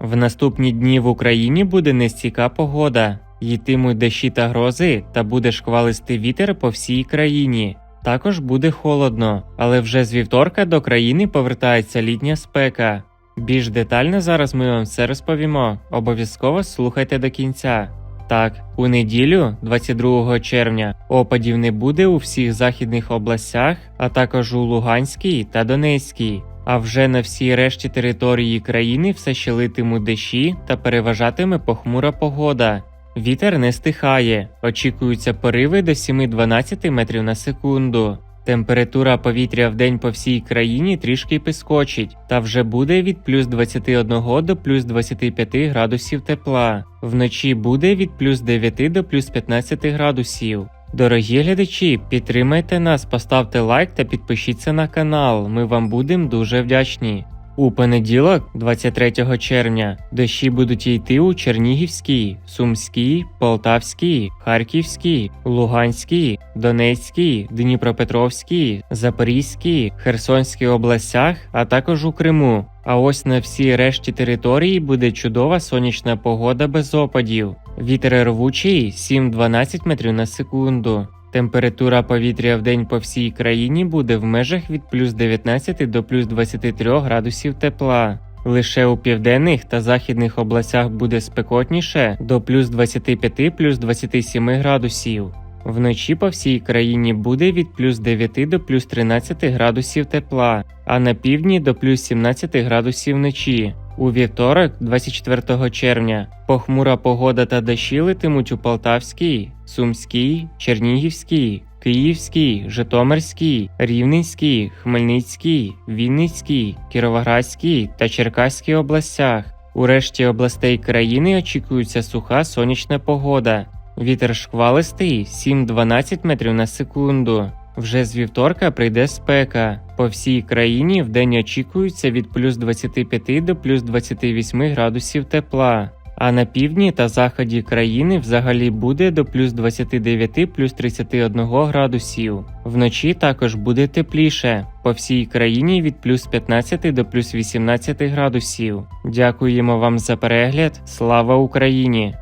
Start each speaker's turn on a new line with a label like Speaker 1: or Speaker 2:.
Speaker 1: В наступні дні в Україні буде нестійка погода. Йтимуть дощі та грози, та буде шквалистий вітер по всій країні. Також буде холодно, але вже з вівторка до країни повертається літня спека. Більш детально зараз ми вам все розповімо. Обов'язково слухайте до кінця. Так, у неділю, 22 червня, опадів не буде у всіх західних областях, а також у Луганській та Донецькій. А вже на всій решті території країни все ще литимуть дощі та переважатиме похмура погода. Вітер не стихає, очікуються пориви до 7-12 метрів на секунду. Температура повітря в день по всій країні трішки пискочить, та вже буде від плюс 21 до плюс 25 градусів тепла. Вночі буде від плюс 9 до плюс 15 градусів. Дорогі глядачі, підтримайте нас, поставте лайк та підпишіться на канал. Ми вам будемо дуже вдячні. У понеділок, 23 червня, дощі будуть йти у Чернігівській, Сумській, Полтавській, Харківській, Луганській, Донецькій, Дніпропетровській, Запорізькій, Херсонській областях, а також у Криму. А ось на всій решті території буде чудова сонячна погода без опадів. Вітер рвучий 7-12 метрів на секунду. Температура повітря в день по всій країні буде в межах від плюс 19 до плюс 23 градусів тепла. Лише у південних та західних областях буде спекотніше до плюс 25 плюс 27 градусів. Вночі по всій країні буде від плюс 9 до плюс 13 градусів тепла, а на півдні до плюс 17 градусів вночі. У вівторок, 24 червня, похмура погода та дощі летимуть у Полтавській, Сумській, Чернігівській, Київській, Житомирській, Рівненській, Хмельницькій, Вінницькій, Кіровоградській та Черкаській областях. У решті областей країни очікується суха сонячна погода. Вітер шквалистий 7-12 метрів на секунду. Вже з вівторка прийде спека. По всій країні вдень очікується від плюс 25 до плюс 28 градусів тепла. А на півдні та заході країни взагалі буде до плюс 29 плюс 31 градусів. Вночі також буде тепліше. По всій країні від плюс 15 до плюс 18 градусів. Дякуємо вам за перегляд. Слава Україні!